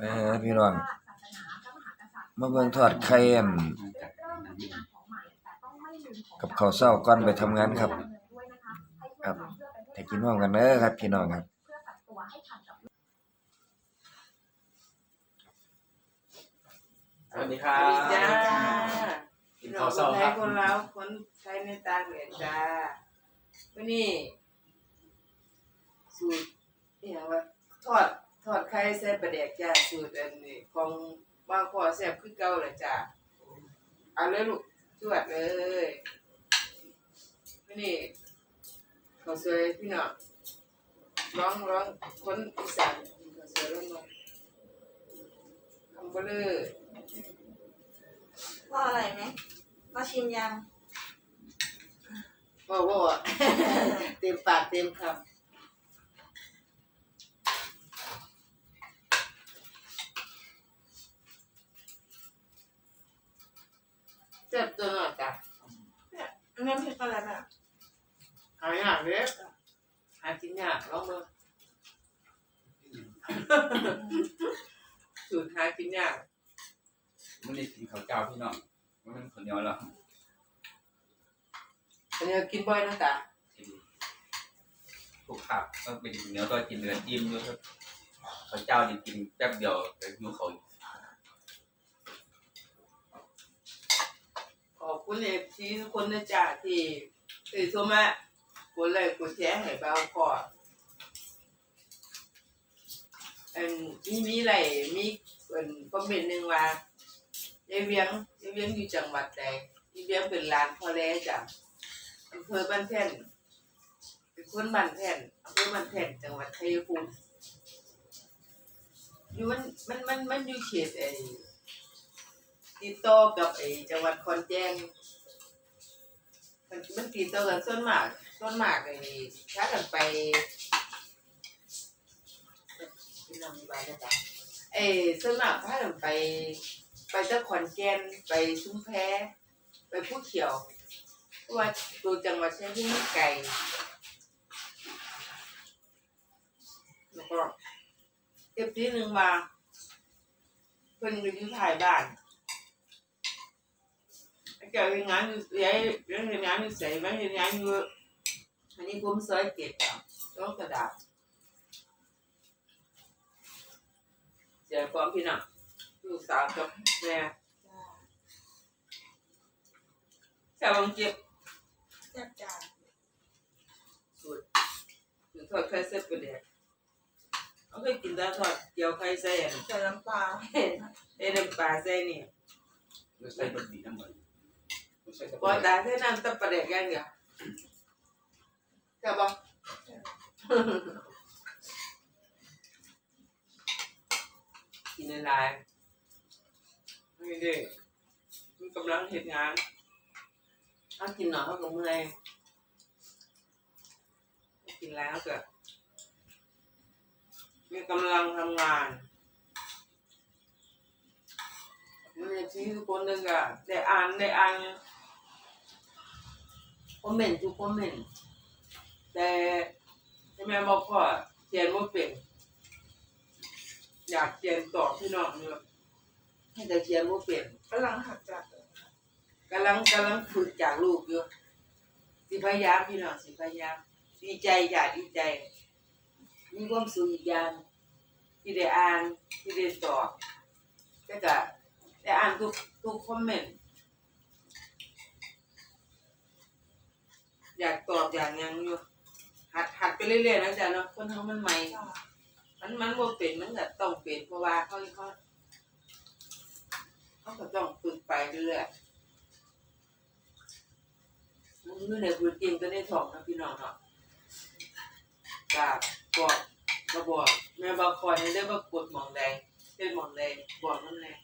เออพี่น้องมาเบิ่งทอดไข่อันกับข้าวเช้าก่อนไปทำงานครับ ครับให้กินพร้อมกันเด้อครับ พี่น้องครับสวัสดีครัสวัสดีบจ้ากิพี่นน้อข้างวคเช้านไทครัยบคนลาวคนไทยในต่างแดนจ้าวันนี้สูตรนี่ยงว่าทอด ทอดไข่ใส่ปลาแดกจ้าสูตรอันนี้ของบางพ่อแซ่บคือเก่าเลยจ้าเอาเลยลูกจวดเลยวันนี้ข้าวสวยพี่น้องร้องร้องคนอีสานข้าวสวยร้องมาทำก็เลยว่าอะไรไหมมาชิมยังว่าว่าเต็มปากเต็มคำ จ็บตัวหน่อยจ้ะน้ำพริกอะไรแบบหายากเล็กหากินยากลองมาสูตรหากินยากมันนี่กินข้าวเจ้าพี่น้องมันเป็นคนเหนียวแล้วอันนี้กินบ่อยนะจ๊ะกินถูกขับก็เป็นเหนียวก็กินเนื้อจิ้มด้วยครับข้าวเจ้านี่กินแป๊บเดียวแต่ยูเขาอีก ขอบ คุณเอฟซีทุกคนนะจ๊ะที่ที่โทรมากดไลค์กดแชร์ให้เบาพออันมีมีอะไรมีเป็นคอมเมนต์หนึ่งว่ายายเวียงยายเวียงอยู่จังหวัดใดยายเวียงเป็นลานพ่อแล้จ้ะอำเภอบ้านแท่นเป็นคนบ้านแท่นอำเภอบ้านแท่นจังหวัดชัยภูมิอยู่มันมันมันมันอยู่เขตไอ้ ติดต่อกับไอ้จังหวัดขอนแก่นมันมันติดต่อกันส่วนมากส่วนมากไอ้ถ้ากันไปพี่น้องมีบ้านนะจ๊ะเออส่วนมากถ้าเราไป ไปเจ้าขอนแก่นไปชุมแพไปผู้เขียวเพราะว่าตัวจังหวัดเชียงรายมันไกลแล้วก็เก็บที่หนึ่งมาเพิ่นก็อยู่ถ่ายบ้าน เกี่ยวกับงานอยู่ย้ายเรื่องงานอยู่ใส่บ้านเฮ็ดงานอยู่อันนี้ผมซอยเก็บอะต้องกระดาษเสียความพี่น้องลูกสาวกับแม่แซ่บบังเจ็บแซ่บจ้าสูตรสูตรทอดไข่เส้นปลาแดกเอาเคยกินแต่ทอดเกี๊ยวไข่ใส่อันใส่น้ำปลาเอ้น้ำปลาใส่นี่ไม่ใช่บดีน้ำมัน ไม่ใช่กระพอตาใส่น้ำแตะปลาแดกอย่างเดียวใช่ปะกินอะไรไม่ได้มันกำลังเห็ดงานเอากินหน่อยเขาก็เมื่อยกินแล้วก็มีกำลังทำงานมันจะชี้ทุกคนหนึ่งอะได้อ่านได้อ่านค อมเมนต์ทุกคอมเมนต์แต่ใช่ไหมบอกพ่อเขียนว่าเป็น อยากเขียนตอบพี่น้องเนอะให้แต่เขียนว่าเป็นกำลังหักจากกำลังกำลังฝึกจากลูกอยู่สิพยายามพี่น้องสิพยายามดีใจอยากดีใจ มีความสุขอีกอย่างที่ได้อ่านที่ได้ตอบแล้วก็ได้อ่านทุกทุกคอมเมนต์ อยากตอบอย่างหยังอยู่หัดหัดไปเรื่อยๆนะจ๊ะเนาะคนทั้งมันใหม่จ้ามันมันบ่เป็นมันก็ต้องเป็นเพราะว่าเขาเขาเขาก็ต้องฝึกไปเรื่อยๆมันอยู่ในพื้นที่ก็ได้ท่องนะพี่น้องเนาะกับบอกก็บอกแม่บอกคอยให้ได้ว่ากดหมองแดงเป็นหมองแดงบอกนั่นแหละ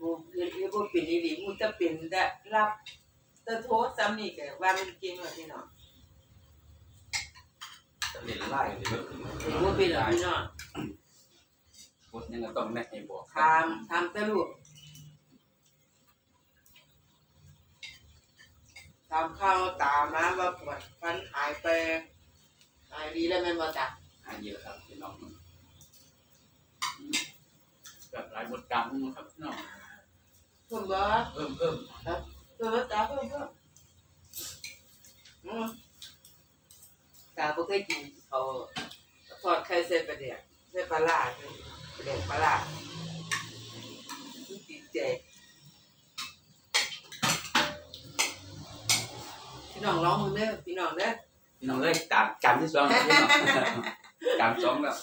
บ่เรียนที่บ่เป็นอีหลีมูจะเป็นได้รับ แต่โทษซ้ำนี่ก็ว่ามันเก่งแล้วพี่น้องเล่นไล่หรือว่าเห็นว่าเป็นแล้วพี่น้องพดยังต้องแม่ให้บอกทำทำแต่ลูกทำข้าวตามมาว่าปวดฟันหายไปหายดีแล้วแม่นบ่จ้ะหาเยอะครับพี่น้องายบทกรรมนะครับพี่น้องเพิ่มบ่เพิ่มเพิ่มเพิ่ม แล้วตาเพิ่มเพิ่มอืมตาบ่เคยกินเขาทอดไข่ใส่ปลาแดกใส่ปลาร้าใส่ปลาแดกปลาร้าติดใจพี่น้องร้องมึงเด้อพี่น้องเด้อพี่น้องเลยจานจานที่สองพี่น้องจานสองแล้ว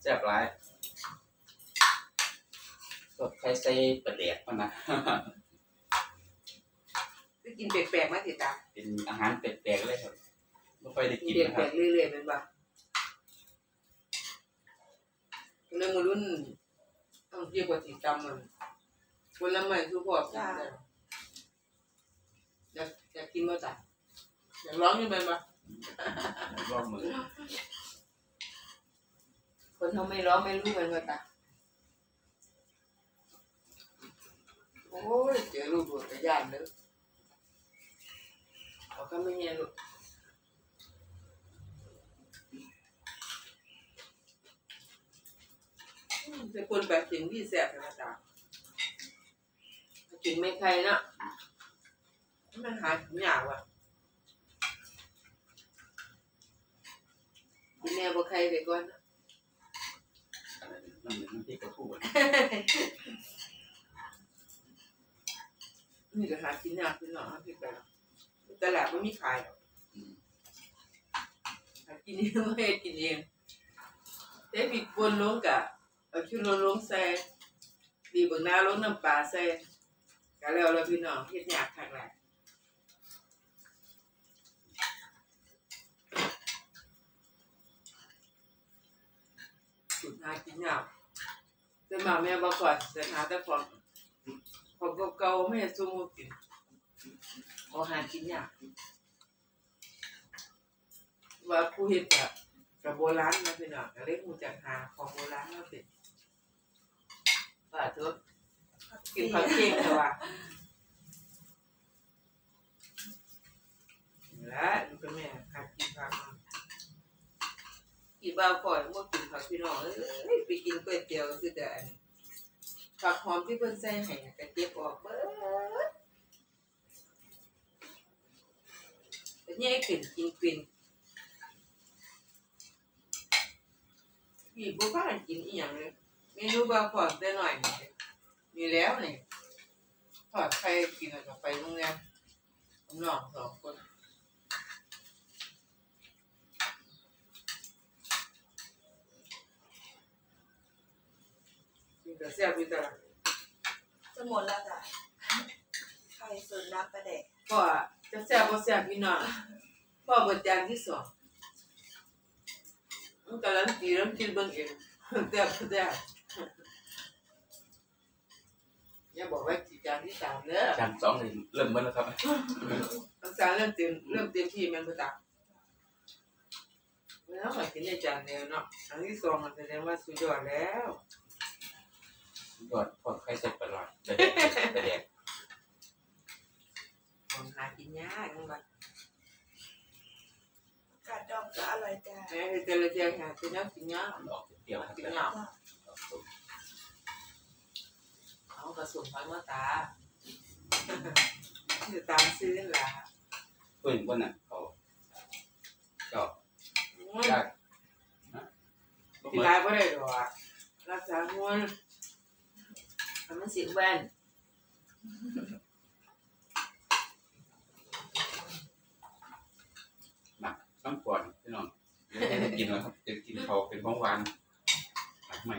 แซ่บหลายสดไข่ใส่ประเดียกมันนะ กินแปลกๆมาติตาเป็นอาหารแปลกๆเลยครับไม่ค่อยได้กิกินนแปลนะครับกๆเรื่อยๆเป็นบ่เรื่องมือรุ่นต้องเรียกว่าสีกรรมมันคนละไม่ทุกพอกินได้อยากอยากกินมาจ้ะอยากร้องอยังไงบ่รอบมือคนทำไม่ร้องไม่รู้มันมาจ้ะโอ้ยเจอลูกโดดกระยานเลยเขา ก็ไม่เงี้ยลูกอืมเป็นคนแบบกินที่แสบธรรมดากินไม่ใครเนาะมันหากินยากว่ะกินแม่บ่ใครไปก่อนนะมันเหมือนน้ำพริกกระทู้อะนี่ก็หากินยากกินหน่อยพี่ไปแล้ว ตลาดไม่มีขายหรอกหากินเองไม่ให้กินเองแต่มีคนลงกะเอาชุดลงลงใส่ดีเบางหน้าลงน้ำปลาใส่ก็แล้วเราพี่น้องเฮ็ดยากทางไหลายสุดหากินยากแต่มาแม่บอกก่อนจะหาแต่ของของเก่าๆไม่ให้สมมุกิน ขอหากินยากว่าผู้เฮ็ดแบบกับโบราณมาพี่น้องก็เลยฮู้จักหาของโบราณมาเป็นว่าเถอะกินข้าวเก่งแต่ว่าและมันก็แม่หากินข้าวมากี่บ่าวก่อนบ่กินข้าวพี่น้องเอ้ยไปกินก๋วยเตี๋ยวคือแต่ผักหอมที่เพิ่นใส่ให้ก็เก็บออกเบิด เป็นแย่ขึ้นกินกินพี่บ่พากันกินอีหยังเลยเมนูบางพอได้หน่อยนี่มีแล้วนี่ทอดไข่กินแล้วก็ไปโรงแรมผมน้องสองคนกินแต่แซ่บอยู่แต่ละจะหมดแล้วจ้ะไข่ส่วนน้ำประเดกพ่อ จะแซ่บบ่แซ่บพี่น้องพ่อเบิดจานที่สองมันการันตีแล้วกินเบิ่งเองแซ่บบ่แซ่บอย่าบอกว่าสิจานที่สามเด้อจานสองนี่เริ่มเบิ้ลแล้วครับรักษาเริ่มเต็มเริ่มเต็มที่แมันประจักแล้วหมายถึงในจานเดียวเนาะอันที่สองมันแสดงว่าสุดยอดแล้วยอดทอดไข่ใส่ปลาร้าประเดียกประเดียกของหากินยากจังหวะกาดดองก็อร่อยจ้ะแม้แต่ละเทียงหากินยากกินยากมันออกเปรี้ยวๆครับกินแต่ยากจ้ะเอาผสมพันธุ์มาตาคือตามซื้อนั่นล่ะเพื่อนคนน่ะเขาก็โอ้ยได้นะสิลายบ่ได้ดอกรักษาหัวทำมันสิแว่น ต้องก่อนพี่น้องเดี๋ยวจะ กินแล้วครับจะกินเขาเป็นของหวานหลักใหม่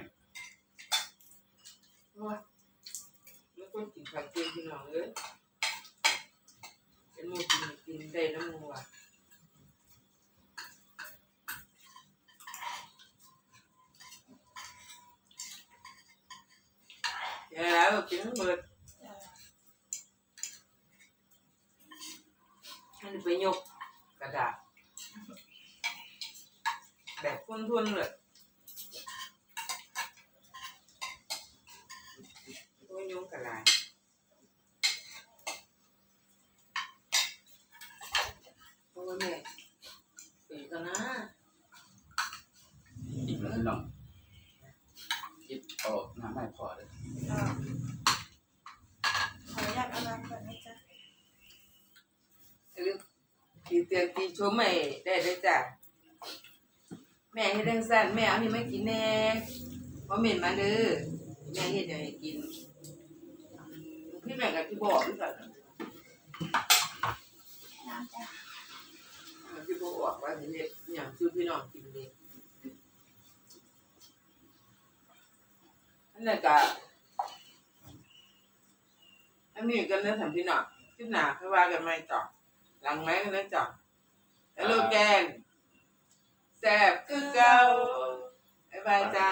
แล้วคนกินผักเจียพี่น้องเอ้ยเป็นหมูกินกินได้น้ำมูอะอย่าแล้วกินทั้งหมด จ้ะ ให้ไปยกกระดาษแบบทวนๆเลยตัวยงกระดาษโอ้ยแม่ปีกันนะ กินแล้วพี่น้อง คิดเอา น้ำไม่พอเลยอ่าขออนุญาตเอาน้ำก่อนนะจ๊ะหรือตีเตือนตีชมไม่ได้เลยจ้ะแม่เฮ็ดจังซั่นแม่เอานี่มากินแน่บ่เหม็นมาเด้อแม่เฮ็ดหยังให้กินพี่แม่ก็สิบอกคือกันน้ำจ้ะที่บอกว่าสิเฮ็ดหยังคือพี่น้องกิน นี่ก็อันนี้ก็เนะท่านพี่น้องขึ้นหนาค่อยว่ากันไม่ต่อหลังไม้กันนะจ้ะฮัลโหลแกงแสบคือเก่าบ๊ายบายจ้า